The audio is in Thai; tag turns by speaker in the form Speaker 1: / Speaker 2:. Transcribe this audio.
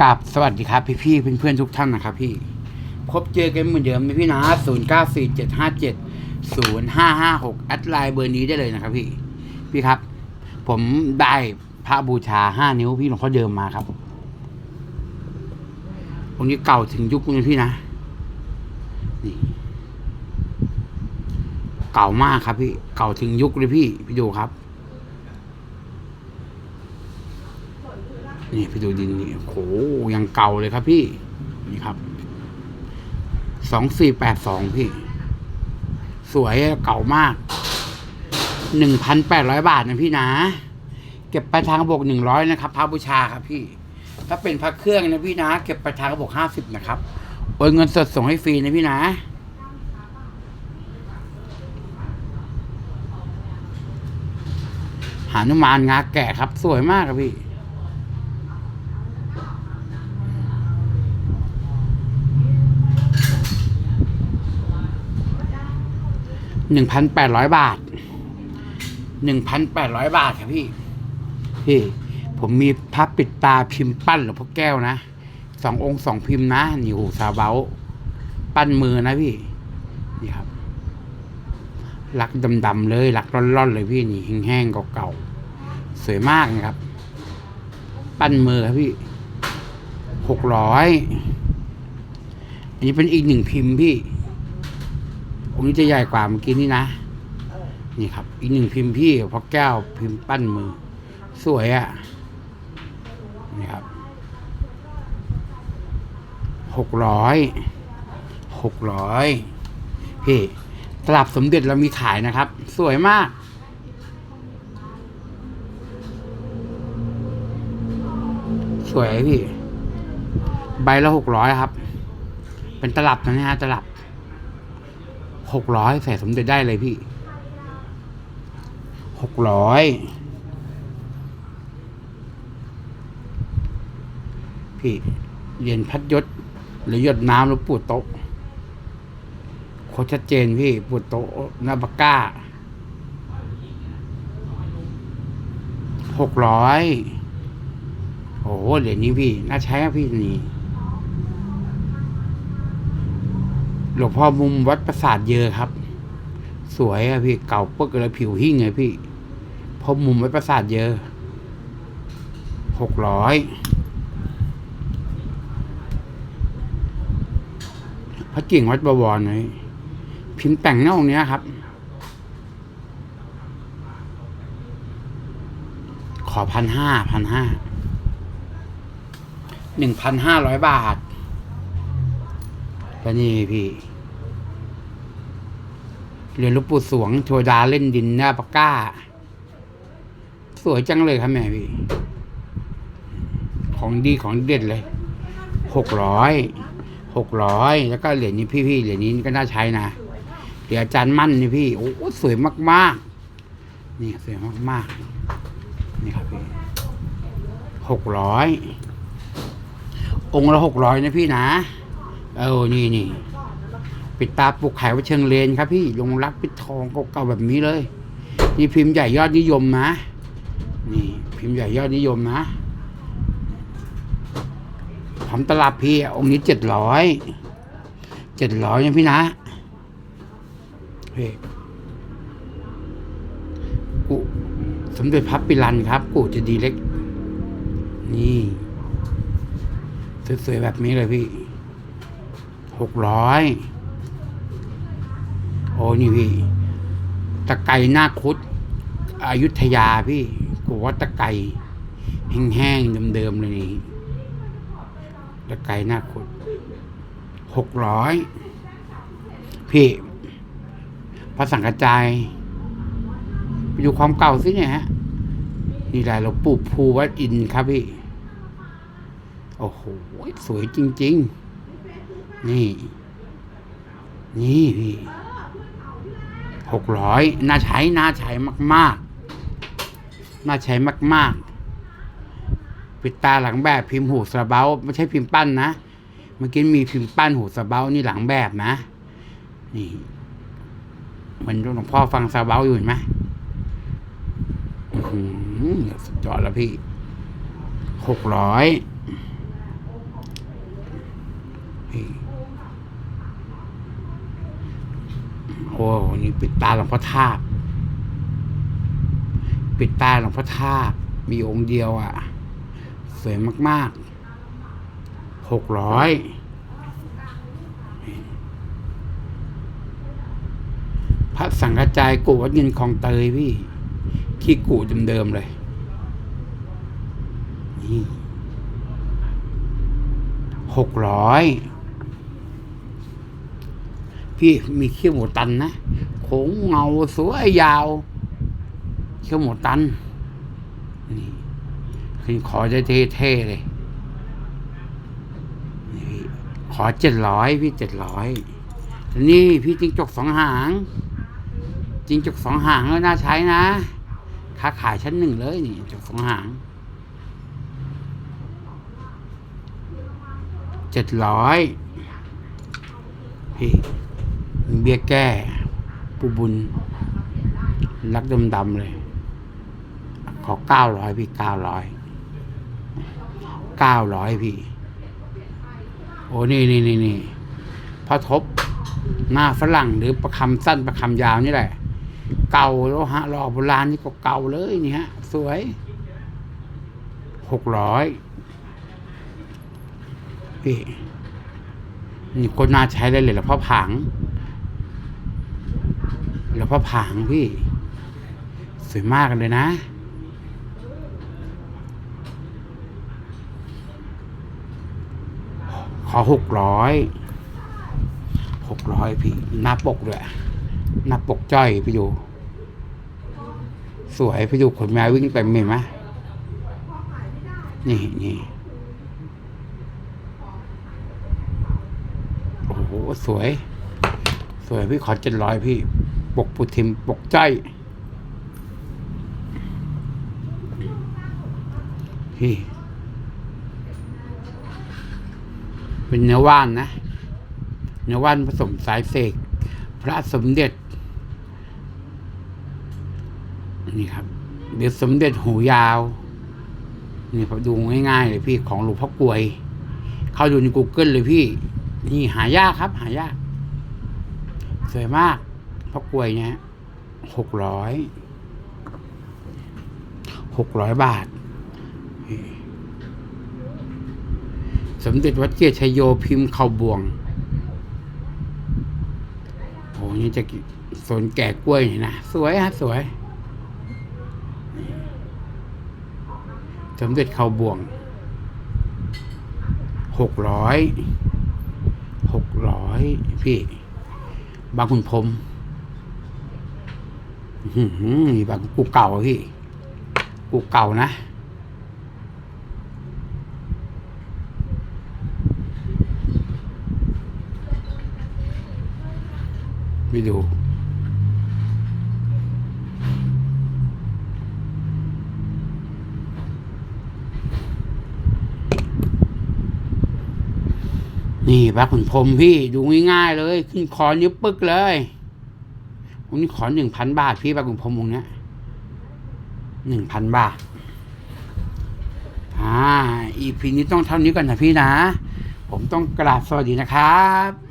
Speaker 1: กับสวัสดีครับพี่ๆเพื่อนๆทุกท่านนะครับพี่ พบเจอกันเหมือนเดิมพี่นะศูนย์เก้าสี่เจ็ดห้าเจ็ดศูนย์ห้าห้าหกแอดไลน์เบอร์นี้ได้เลยนะครับพี่ พี่ครับ ผมได้พระบูชาห้านิ้วพี่หลวงพ่อเดิมมาครับองค์นี้เก่าถึงยุคนี้พี่นะนี่เก่ามากครับพี่ เก่าถึงยุคเลยพี่ พี่ดูครับ นี่พี่ดูดินนี่โหยังเก่าเลยครับพี่ นี่ครับ สองสี่แปดสองพี่ สวยเก่ามาก หนึ่งพันแปดร้อยบาทนะพี่นะ เก็บไปทางกระบอกหนึ่งร้อยนะครับพระบูชาครับพี่ ถ้าเป็นพระเครื่องนะพี่นะ เก็บไปทางกระบอกห้าสิบนะครับโอนเงินสดส่งให้ฟรีนะพี่นะหานุมานงาแกะครับ สวยมากครับพี่ หนึ่งพันแปดร้อยบาทหนึ่งพันแปดร้อยบาทครับพี่ พี่ ผมมีพับปิดตาพิมพ์ปั้นหลวงพ่อแก้วนะสององค์สองพิมพ์นะนี่หูซาวเบาปั้นมือนะพี่ นี่ครับลักดำๆเลยลักร่อนๆเลยพี่นี่แห้งๆเก่าๆสวยมากนะครับ ปั้นมือครับพี่หกร้อยอันนี้เป็นอีกหนึ่งพิมพ์พี่ องค์นี้จะใหญ่กว่าเมื่อกี้นี่นะ นี่ครับ อีกหนึ่งพิมพ์พี่พอแก้วพิมพ์ปั้นมือ สวยอะ่ะ นี่ครับ หกร้อย หกร้อยพี่ตลับสมเด็จเรามีขายนะครับ สวยมาก สวยพี่ ใบละหกร้อยครับ เป็นตลับนะฮะตลับ หกร้อยใส่สมเด็จได้เลยพี่หกร้อยพี่เหรียญพัดยศหรือหยดน้ำหรือปูดโต๊ะโคชัดเจนพี่ปูดโต๊ะนาบาก้าหกร้อยโอ้โหเหรียญนี้พี่ น่าใช้พี่นี่ หลวงพ่อมุมวัดประสาทเยอะครับ สวยอะพี่เก่าปึ๊กเลยผิวหิ้งไงพี่พอมุมวัดประสาทเยอะหกร้อยพระกิ่งวัดบวรหน่อยพิมพ์แต่งหน้าองค์เนี้ยครับ ขอพันห้าพันห้าหนึ่งพันห้าร้อยบาทแล้วนี่พี่ เรียนหลูกปู่สวงโทดาเล่นดินหน้าปากก้า สวยจังเลยครับแม่พี่ ของดีของเด็ดเลย หกร้อยหกร้อยแล้วก็เหรียญนี้พี่ๆเหรียญนี้ก็น่าใช้นะเหรียญอาจารย์มั่นนี่พี่โอ้โหสวยมากๆ นี่สวยมากๆ นี่ครับพี่หกร้อยองค์ละหกร้อยนะพี่นะ เออนี่นี่ ปิดตาปลุกไข่วัดเชิงเลนครับพี่ลงรักปิดทองเก่าๆแบบนี้เลย นี่พิมพ์ใหญ่ยอดนิยมนะ นี่พิมพ์ใหญ่ยอดนิยมนะทำตลับพี่องค์นี้เจ็ดร้อยเจ็ดร้อยนะพี่นะพี่กูสมเด็จพระปิรันครับกูจะดีเล็ก นี่สวยๆแบบนี้เลยพี่หกร้อย นี่พี่ตะไกหน้าคุดอยุธยาพี่กูว่าตะไกแห้งๆเดิมๆเลยนี่ตะไกหน้าคุดหกร้อยพี่พระสังกระจายไปดูความเก่าสิเนี่ยฮะนี่แหละเราปลูกภูวัดอินครับพี่ โอ้โห สวยจริง ๆ นี่ นี่พี่ หกร้อยน่าใช้น่าใช้มาก ๆ น่าใช้มาก ๆ ปิดตาหลังแบบพิมพ์หูสะเบาไม่ใช่พิมพ์ปั้นนะเมื่อกี้มีพิมพ์ปั้นหูสะเบานี่หลังแบบนะ นี่มันหลวงพ่อฟังสะเบาอยู่เห็นไหมอื้อหือสุดยอดแล้วพี่หกร้อย พี่ โอ้นี่ปิดตาหลวงพ่อทาบปิดตาหลวงพ่อทาบมีองค์เดียวอะ สวยมากๆหกร้อยพระสังฆจายกูวัดเงินคลองเตยพี่ ขี้กูเดิมๆเลย นี่หกร้อย พี่มีเขี้ยวหมูตันนะโขงเงาสวยยาว เขี้ยวหมูตัน นี่คือขอจะเท่ๆเลยนี่ขอเจ็ดร้อยพี่เจ็ดร้อยนี่พี่จิงจกสองหาง จิงจกสองหางก็น่าใช้นะค้าขายชั้นหนึ่งเลยนี่จกสองหางเจ็ดร้อยพี่ เบี้ยแก้ ปูบุญ รักดำๆเลย ขอเก้าร้อยพี่เก้าร้อยเก้าร้อยพี่ โอ้นี่นี่นี่นี่พระทบหน้าฝรั่งหรือประคำสั้นประคำยาวนี่แหละ เก่าแล้วฮะรอโบราณนี่ก็เก่าเลยนี่ฮะ สวยหกร้อยพี่นี่คนน่าใช้ได้เลยหลวงพ่อผาง หลวงพ่อผางพี่ สวยมากเลยนะ ขอหกร้อยหกร้อยพี่ หน้าปกด้วยหน้าปกจ้อยไปดูสวยไปดูขนแมววิ่งเต็มเห็นไหมนี่นี่โอ้โห สวย สวยพี่ขอเจ็ดร้อยพี่ ปกปุทิมปกใจพี่เป็นเนื้อว่านนะ เนื้อว่านผสมสายเสก พระสมเด็จ นี่ครับ เดี๋ยวสมเด็จหูยาว นี่ผมดูง่ายๆเลยพี่ของหลวงพ่อกลวย เข้าดูใน Google เลยพี่ นี่หายากครับ หายากสวยมาก พ่อกล้วยเนี่ยหกร้อยหกร้อยบาท สมเด็จวัดเกียรติชยโยพิมพ์เข้าบวงโอ้นี่จะสนแก่กล้วยนี่นะ สวยฮะสวย สมเด็จเข่าบวงหกร้อยหกร้อยพี่ บางคุณพรม อื้อหือบกูเก่าพี่กูเก่านะไปดูนี่พระขุนพรมพี่ดูง่ายๆเลย ขึ้นคอนิ้วปึกเลย อุ้นขอหนึ่งพันบาทพี่ปากุงพรมองเนี้ยหนึ่งพันบาท อ่า อีพีนี้ต้องเท่านี้ก่อนนะพี่นะ ผมต้องกราบสวัสดีนะครับ